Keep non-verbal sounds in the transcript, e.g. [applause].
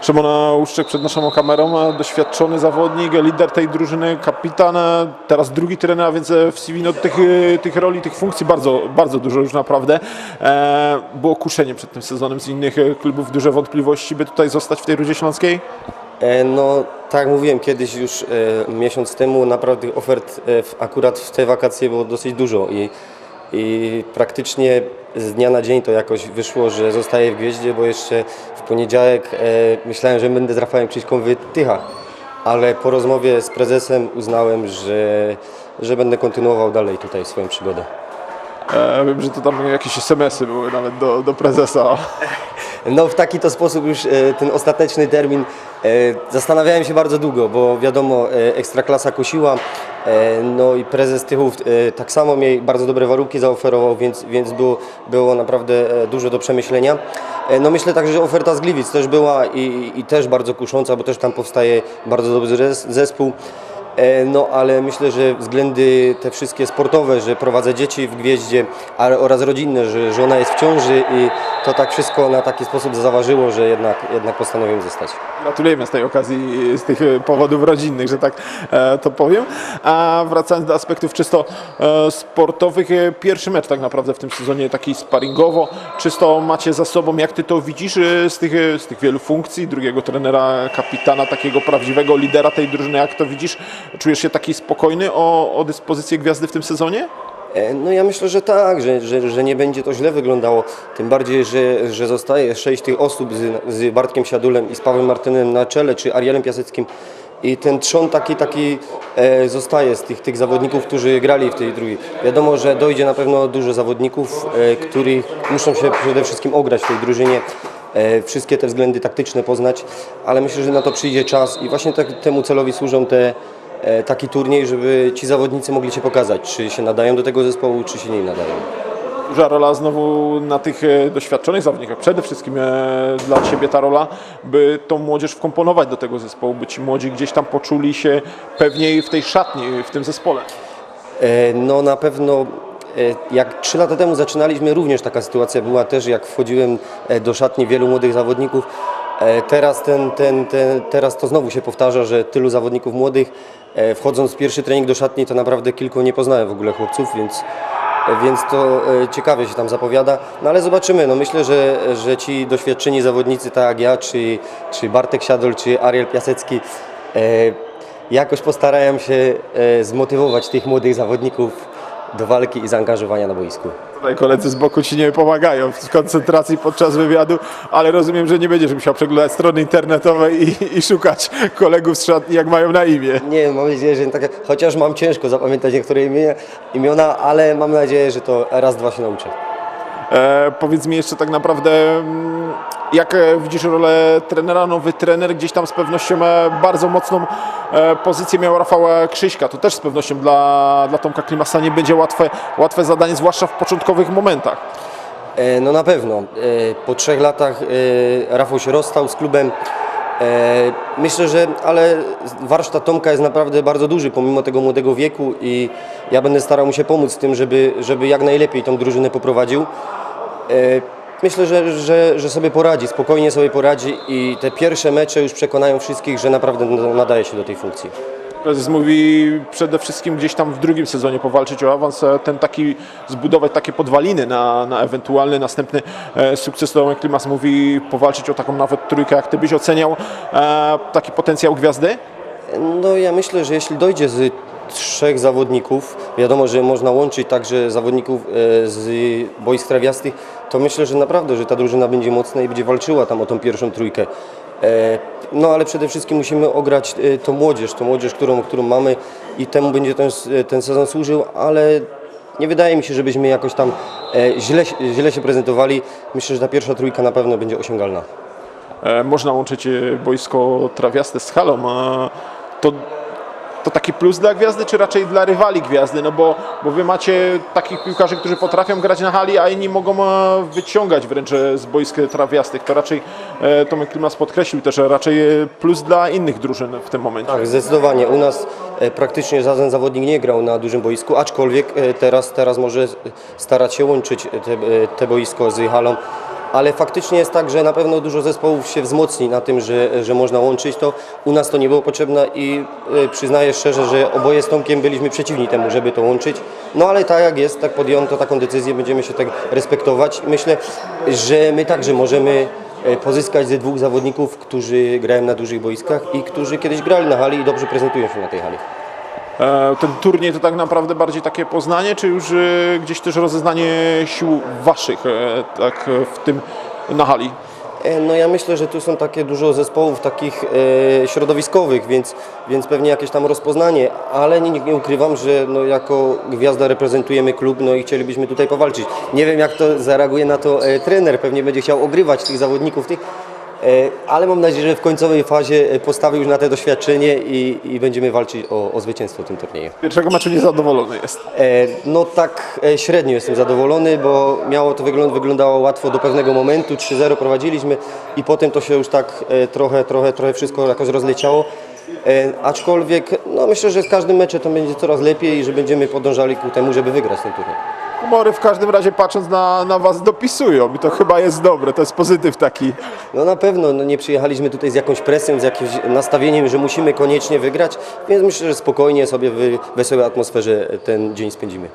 Szymon Łuszczyk przed naszą kamerą, doświadczony zawodnik, lider tej drużyny, kapitan, teraz drugi trener, a więc w CV no, tych, tych roli, tych funkcji bardzo, bardzo dużo już naprawdę. E, było kuszenie przed tym sezonem z innych klubów, duże wątpliwości, by tutaj zostać w tej Rudzie Śląskiej? E, No, tak mówiłem kiedyś już e, miesiąc temu, naprawdę ofert e, akurat w te wakacje było dosyć dużo i, i praktycznie z dnia na dzień to jakoś wyszło, że zostaję w Gwieździe, bo jeszcze w poniedziałek e, myślałem, że będę z Rafałem Krzyśką w Tychach, ale po rozmowie z prezesem uznałem, że, że będę kontynuował dalej tutaj swoją przygodę. E, wiem, że to tam jakieś SMS-y były nawet do, do prezesa. [laughs] No w taki to sposób już e, ten ostateczny termin e, zastanawiałem się bardzo długo, bo wiadomo e, Ekstraklasa kusiła, no i prezes Tychów e, tak samo mi bardzo dobre warunki zaoferował, więc, więc było, było naprawdę e, dużo do przemyślenia. E, No myślę także, że oferta z Gliwic też była i, i też bardzo kusząca, bo też tam powstaje bardzo dobry zes- zespół. E, No ale myślę, że względy te wszystkie sportowe, że prowadzę dzieci w Gwieździe oraz rodzinne, że żona jest w ciąży i to tak wszystko na taki sposób zaważyło, że jednak, jednak postanowiłem zostać. Gratulujemy z tej okazji, z tych e, powodów rodzinnych, że tak e, to powiem. A wracając do aspektów czysto sportowych, pierwszy mecz tak naprawdę w tym sezonie taki sparingowo, czysto macie za sobą, jak ty to widzisz z tych, z tych wielu funkcji, drugiego trenera, kapitana, takiego prawdziwego lidera tej drużyny, jak to widzisz? Czujesz się taki spokojny o, o dyspozycję gwiazdy w tym sezonie? E, No ja myślę, że tak, że, że, że nie będzie to źle wyglądało. Tym bardziej, że, że zostaje sześć tych osób z, z Bartkiem Siadulem i z Pawłem Martynem na czele, czy Arielem Piaseckim. I ten trzon taki, taki e, zostaje z tych, tych zawodników, którzy grali w tej drugiej. Wiadomo, że dojdzie na pewno dużo zawodników, e, którzy muszą się przede wszystkim ograć w tej drużynie. E, wszystkie te względy taktyczne poznać, ale myślę, że na to przyjdzie czas i właśnie tak, temu celowi służą te, taki turniej, żeby ci zawodnicy mogli się pokazać, czy się nadają do tego zespołu, czy się nie nadają. Duża rola znowu na tych e, doświadczonych zawodnikach. Przede wszystkim e, dla Ciebie ta rola, by tą młodzież wkomponować do tego zespołu, by ci młodzi gdzieś tam poczuli się pewniej w tej szatni, w tym zespole. E, No na pewno e, jak trzy lata temu zaczynaliśmy, również taka sytuacja była też, jak wchodziłem e, do szatni wielu młodych zawodników. E, Teraz, ten, ten, ten, teraz to znowu się powtarza, że tylu zawodników młodych, e, wchodząc w pierwszy trening do szatni, to naprawdę kilku nie poznałem w ogóle chłopców, więc, e, więc to ciekawie się tam zapowiada. No ale zobaczymy, no myślę, że, że ci doświadczeni zawodnicy, tak jak ja, czy, czy Bartek Siadol, czy Ariel Piasecki, jakoś postarają się zmotywować tych młodych zawodników do walki i zaangażowania na boisku. Tutaj koledzy z boku Ci nie pomagają w koncentracji podczas wywiadu, ale rozumiem, że nie będziesz musiał przeglądać strony internetowej i, i szukać kolegów z szatni, jak mają na imię. Nie, mam nadzieję, że nie tak, chociaż mam ciężko zapamiętać niektóre imienia, imiona, ale mam nadzieję, że to raz, dwa się nauczę. E, powiedz mi jeszcze tak naprawdę, mm, jak e, widzisz rolę trenera, nowy trener, gdzieś tam z pewnością e, bardzo mocną e, pozycję miał Rafał Krzyśka. To też z pewnością dla, dla Tomka Klimasa nie będzie łatwe, łatwe zadanie, zwłaszcza w początkowych momentach. No na pewno. Po trzech latach Rafał się rozstał z klubem. Myślę, że ale warsztat Tomka jest naprawdę bardzo duży pomimo tego młodego wieku i ja będę starał mu się pomóc w tym, żeby, żeby jak najlepiej tą drużynę poprowadził. Myślę, że, że, że sobie poradzi, spokojnie sobie poradzi i te pierwsze mecze już przekonają wszystkich, że naprawdę nadaje się do tej funkcji. Prezes mówi przede wszystkim gdzieś tam w drugim sezonie powalczyć o awans, ten taki, zbudować takie podwaliny na, na ewentualny następny e, sukces. Tomek Klimas mówi powalczyć o taką nawet trójkę. Jak Ty byś oceniał e, taki potencjał gwiazdy? No ja myślę, że jeśli dojdzie z trzech zawodników, wiadomo, że można łączyć także zawodników e, z boisk trawiastych, to myślę, że naprawdę, że ta drużyna będzie mocna i będzie walczyła tam o tą pierwszą trójkę. E, No ale przede wszystkim musimy ograć e, tą młodzież, tą młodzież, którą, którą mamy i temu będzie ten, ten sezon służył, ale nie wydaje mi się, żebyśmy jakoś tam e, źle, źle się prezentowali. Myślę, że ta pierwsza trójka na pewno będzie osiągalna. Można łączyć boisko trawiaste z halą. a To, to taki plus dla gwiazdy, czy raczej dla rywali gwiazdy? No bo, bo wy macie takich piłkarzy, którzy potrafią grać na hali, a inni mogą e, wyciągać wręcz e, z boisk trawiastych. To raczej e, Tomek Klimas podkreślił też, raczej plus dla innych drużyn w tym momencie. Tak, zdecydowanie. U nas praktycznie żaden zawodnik nie grał na dużym boisku, aczkolwiek teraz, teraz może starać się łączyć te, te boisko z halą. Ale faktycznie jest tak, że na pewno dużo zespołów się wzmocni na tym, że, że można łączyć to. U nas to nie było potrzebne i e, przyznaję szczerze, że oboje z Tomkiem byliśmy przeciwni temu, żeby to łączyć. No ale tak jak jest, tak podjęto taką decyzję, będziemy się tak respektować. Myślę, że my także możemy e, pozyskać ze dwóch zawodników, którzy grają na dużych boiskach i którzy kiedyś grali na hali i dobrze prezentują się na tej hali. E, Ten turniej to tak naprawdę bardziej takie poznanie, czy już e, gdzieś też rozeznanie sił waszych, e, tak w tym na hali? No ja myślę, że tu są takie dużo zespołów takich e, środowiskowych, więc, więc pewnie jakieś tam rozpoznanie, ale nie, nie ukrywam, że no, jako gwiazda reprezentujemy klub no i chcielibyśmy tutaj powalczyć. Nie wiem jak to zareaguje na to e, trener, pewnie będzie chciał ogrywać tych zawodników, tych, ale mam nadzieję, że w końcowej fazie e, postawi już na te doświadczenie i, i będziemy walczyć o, o zwycięstwo w tym turnieju. Pierwszego meczu niezadowolony jest. E, No tak e, średnio jestem zadowolony, bo miało to wygląd, wyglądało łatwo do pewnego momentu, 3-0 prowadziliśmy i potem to się już tak e, trochę, trochę, trochę wszystko jakoś rozleciało. E, Aczkolwiek no myślę, że w każdym meczu to będzie coraz lepiej i że będziemy podążali ku temu, żeby wygrać ten turniej. Humory w każdym razie patrząc na, na was dopisują i to chyba jest dobre, to jest pozytyw taki. No na pewno no nie przyjechaliśmy tutaj z jakąś presją, z jakimś nastawieniem, że musimy koniecznie wygrać, więc myślę, że spokojnie sobie w wesołej atmosferze ten dzień spędzimy.